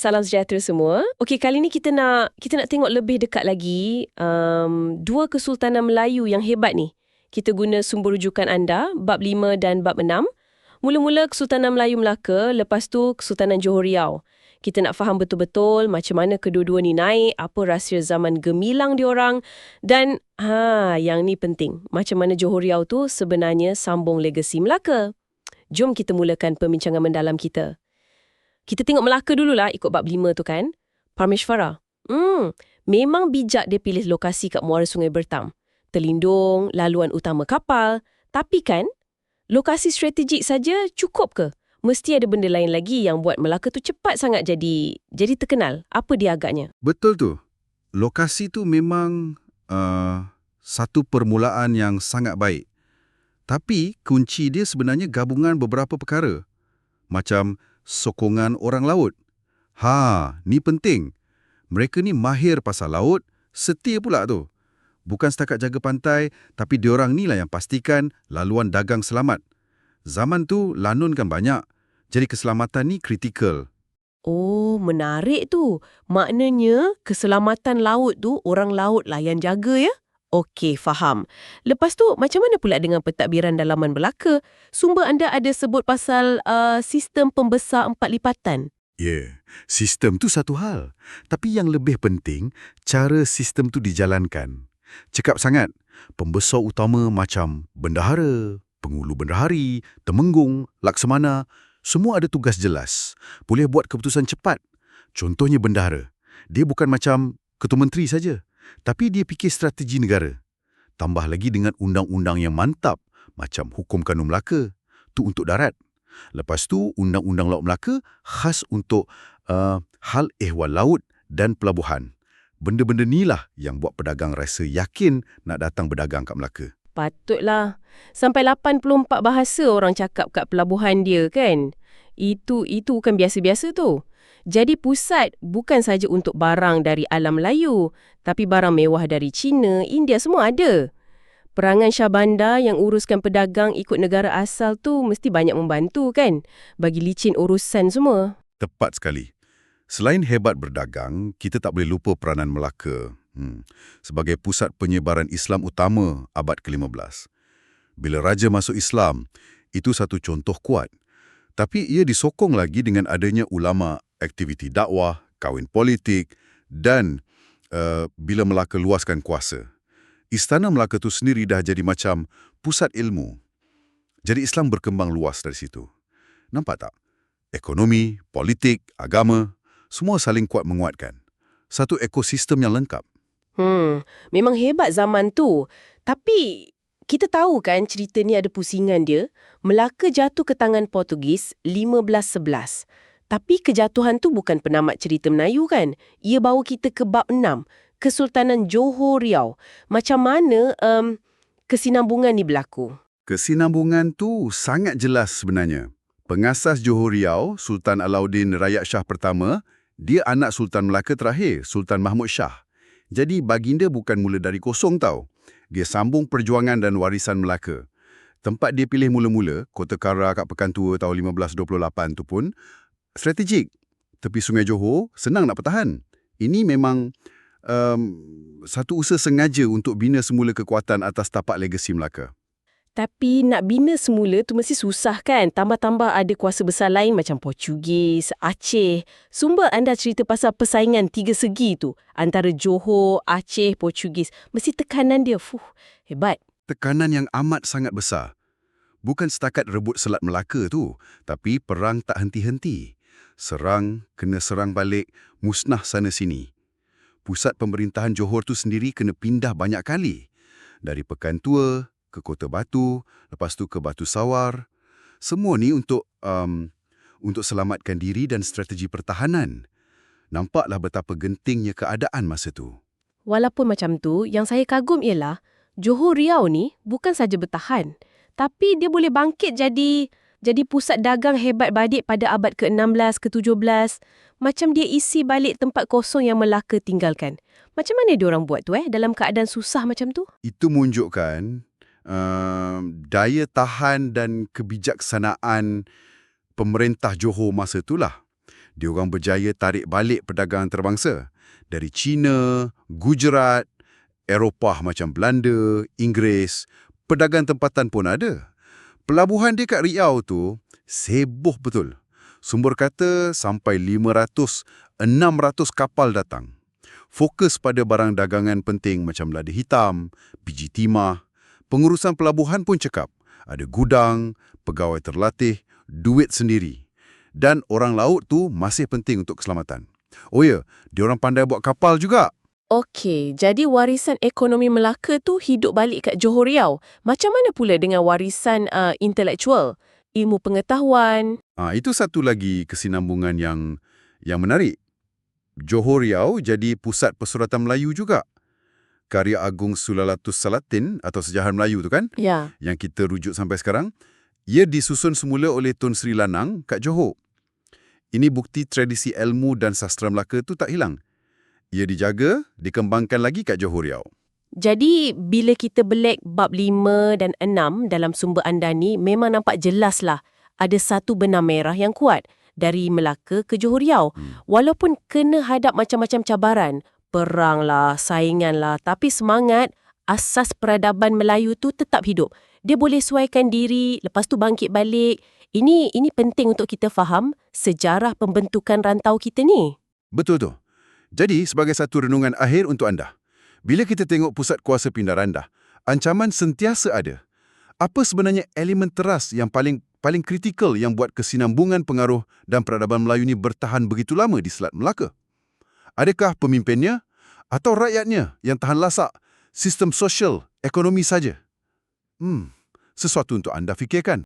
Salam sejahtera semua. Okey, kali ni kita nak kita nak tengok lebih dekat lagi um, dua kesultanan Melayu yang hebat ni. Kita guna sumber rujukan anda, bab 5 dan bab 6. Mula-mula Kesultanan Melayu Melaka, lepas tu Kesultanan Johor Riau. Kita nak faham betul-betul macam mana kedua-dua ni naik, apa rahsia zaman gemilang diorang dan ha yang ni penting, macam mana Johor Riau tu sebenarnya sambung legasi Melaka. Jom kita mulakan perbincangan mendalam kita. Kita tengok Melaka dululah ikut bab 5 tu kan. Parmeshvara. Hmm, memang bijak dia pilih lokasi kat muara Sungai Bertam. Terlindung, laluan utama kapal. Tapi kan, lokasi strategik saja cukup ke? Mesti ada benda lain lagi yang buat Melaka tu cepat sangat jadi jadi terkenal. Apa dia agaknya? Betul tu. Lokasi tu memang uh, satu permulaan yang sangat baik. Tapi kunci dia sebenarnya gabungan beberapa perkara. Macam sokongan orang laut. Ha, ni penting. Mereka ni mahir pasal laut, setia pula tu. Bukan setakat jaga pantai, tapi diorang ni lah yang pastikan laluan dagang selamat. Zaman tu lanun kan banyak, jadi keselamatan ni kritikal. Oh, menarik tu. Maknanya keselamatan laut tu orang laut lah yang jaga ya? Okey, faham. Lepas tu, macam mana pula dengan pentadbiran dalaman Melaka? Sumber anda ada sebut pasal uh, sistem pembesar empat lipatan. Ya, yeah. sistem tu satu hal. Tapi yang lebih penting, cara sistem tu dijalankan. Cekap sangat, pembesar utama macam bendahara, pengulu bendahari, temenggung, laksamana, semua ada tugas jelas. Boleh buat keputusan cepat. Contohnya bendahara. Dia bukan macam ketua menteri saja tapi dia fikir strategi negara. Tambah lagi dengan undang-undang yang mantap macam Hukum Kanun Melaka, tu untuk darat. Lepas tu, Undang-Undang Laut Melaka khas untuk uh, hal ehwal laut dan pelabuhan. Benda-benda inilah yang buat pedagang rasa yakin nak datang berdagang kat Melaka. Patutlah. Sampai 84 bahasa orang cakap kat pelabuhan dia kan? Itu itu kan biasa-biasa tu. Jadi pusat bukan saja untuk barang dari alam Melayu, tapi barang mewah dari China, India semua ada. Perangan Syah Bandar yang uruskan pedagang ikut negara asal tu mesti banyak membantu kan? Bagi licin urusan semua. Tepat sekali. Selain hebat berdagang, kita tak boleh lupa peranan Melaka hmm, sebagai pusat penyebaran Islam utama abad ke-15. Bila Raja masuk Islam, itu satu contoh kuat. Tapi ia disokong lagi dengan adanya ulama aktiviti dakwah, kawin politik dan uh, bila Melaka luaskan kuasa. Istana Melaka itu sendiri dah jadi macam pusat ilmu. Jadi Islam berkembang luas dari situ. Nampak tak? Ekonomi, politik, agama, semua saling kuat menguatkan. Satu ekosistem yang lengkap. Hmm, memang hebat zaman tu. Tapi kita tahu kan cerita ni ada pusingan dia. Melaka jatuh ke tangan Portugis 1511. Tapi kejatuhan tu bukan penamat cerita Melayu kan? Ia bawa kita ke bab 6, Kesultanan Johor Riau. Macam mana um, kesinambungan ni berlaku? Kesinambungan tu sangat jelas sebenarnya. Pengasas Johor Riau, Sultan Alauddin Rakyat Shah pertama, dia anak Sultan Melaka terakhir, Sultan Mahmud Shah. Jadi baginda bukan mula dari kosong tau. Dia sambung perjuangan dan warisan Melaka. Tempat dia pilih mula-mula, Kota Kara kat Pekan Tua tahun 1528 tu pun, strategik. Tepi Sungai Johor, senang nak pertahan. Ini memang um, satu usaha sengaja untuk bina semula kekuatan atas tapak legasi Melaka. Tapi nak bina semula tu mesti susah kan? Tambah-tambah ada kuasa besar lain macam Portugis, Aceh. Sumber anda cerita pasal persaingan tiga segi tu. Antara Johor, Aceh, Portugis. Mesti tekanan dia. Fuh, hebat. Tekanan yang amat sangat besar. Bukan setakat rebut Selat Melaka tu, tapi perang tak henti-henti serang, kena serang balik, musnah sana-sini. Pusat pemerintahan Johor tu sendiri kena pindah banyak kali. Dari Pekan Tua ke Kota Batu, lepas tu ke Batu Sawar. Semua ni untuk um, untuk selamatkan diri dan strategi pertahanan. Nampaklah betapa gentingnya keadaan masa tu. Walaupun macam tu, yang saya kagum ialah Johor Riau ni bukan saja bertahan, tapi dia boleh bangkit jadi jadi pusat dagang hebat badik pada abad ke-16 ke-17 macam dia isi balik tempat kosong yang Melaka tinggalkan. Macam mana dia orang buat tu eh dalam keadaan susah macam tu? Itu menunjukkan uh, daya tahan dan kebijaksanaan pemerintah Johor masa itulah. Diorang berjaya tarik balik perdagangan terbangsa. Dari China, Gujarat, Eropah macam Belanda, Inggeris, pedagang tempatan pun ada. Pelabuhan dia kat Riau tu seboh betul. Sumber kata sampai 500, 600 kapal datang. Fokus pada barang dagangan penting macam lada hitam, biji timah. Pengurusan pelabuhan pun cekap. Ada gudang, pegawai terlatih, duit sendiri. Dan orang laut tu masih penting untuk keselamatan. Oh ya, diorang pandai buat kapal juga. Okey, jadi warisan ekonomi Melaka tu hidup balik kat Johor Riau. Macam mana pula dengan warisan uh, intelektual, ilmu pengetahuan? Ha, itu satu lagi kesinambungan yang yang menarik. Johor Riau jadi pusat pesuratan Melayu juga. Karya Agung Sulalatus Salatin atau Sejarah Melayu tu kan, Ya. yang kita rujuk sampai sekarang, ia disusun semula oleh Tun Sri Lanang kat Johor. Ini bukti tradisi ilmu dan sastra Melaka tu tak hilang. Ia dijaga, dikembangkan lagi kat Johor Riau. Jadi, bila kita belek bab 5 dan 6 dalam sumber anda ni, memang nampak jelas lah ada satu benang merah yang kuat dari Melaka ke Johor Riau. Hmm. Walaupun kena hadap macam-macam cabaran, perang lah, saingan lah, tapi semangat asas peradaban Melayu tu tetap hidup. Dia boleh suaikan diri, lepas tu bangkit balik. Ini ini penting untuk kita faham sejarah pembentukan rantau kita ni. Betul tu. Jadi, sebagai satu renungan akhir untuk anda, bila kita tengok pusat kuasa pindah randah, ancaman sentiasa ada. Apa sebenarnya elemen teras yang paling paling kritikal yang buat kesinambungan pengaruh dan peradaban Melayu ni bertahan begitu lama di Selat Melaka? Adakah pemimpinnya atau rakyatnya yang tahan lasak sistem sosial, ekonomi saja? Hmm, sesuatu untuk anda fikirkan.